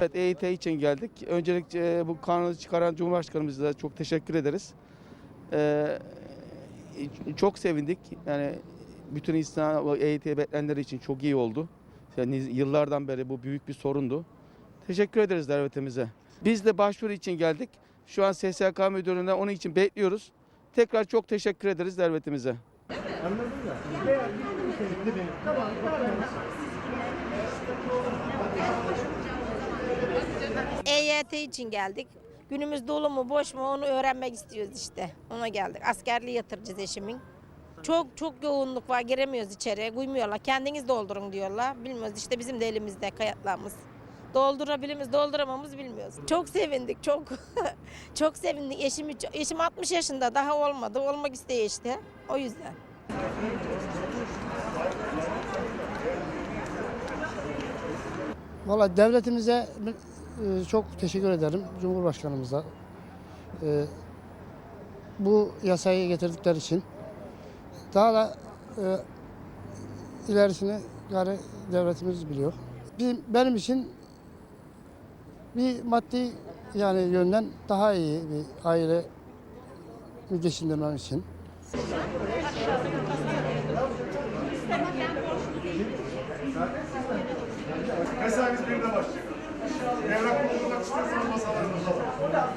Evet EYT için geldik. Öncelikle e, bu kanunu çıkaran Cumhurbaşkanımıza çok teşekkür ederiz. Ee, çok sevindik. Yani bütün insan EYT bekleyenleri için çok iyi oldu. Yani yıllardan beri bu büyük bir sorundu. Teşekkür ederiz devletimize. Biz de başvuru için geldik. Şu an SSK müdürüne onun için bekliyoruz. Tekrar çok teşekkür ederiz devletimize. EYT için geldik. Günümüz dolu mu boş mu onu öğrenmek istiyoruz işte. Ona geldik. Askerliği yatıracağız eşimin. Çok çok yoğunluk var giremiyoruz içeriye. Uymuyorlar. Kendiniz doldurun diyorlar. Bilmiyoruz işte bizim de elimizde kayıtlarımız. Doldurabiliriz, dolduramamız bilmiyoruz. Çok sevindik, çok. çok sevindik. Eşim, eşim 60 yaşında daha olmadı. Olmak istiyor işte. O yüzden. Valla devletimize e, çok teşekkür ederim. Cumhurbaşkanımıza. E, Bu yasayı getirdikleri için. Daha da e, ilerisini gari devletimiz biliyor. Bizim, benim için bir maddi yani yönden daha iyi bir aile geçindirmem için. Mesaimiz birine başlıyor. Devlet kurulunda kuşlar masalarımızda var.